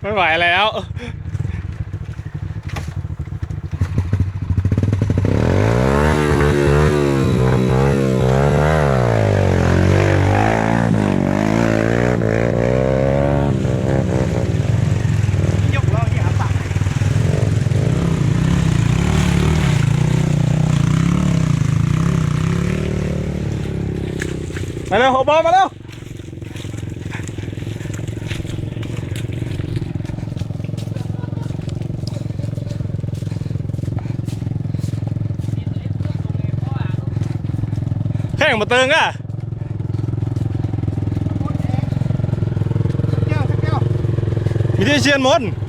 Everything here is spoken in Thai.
ไม่ไหวแล้วมาเร็วโอบอมาเร็ว ข่งมาเติงอะแก้วสักแก้วมีที่เชียนมนต์เ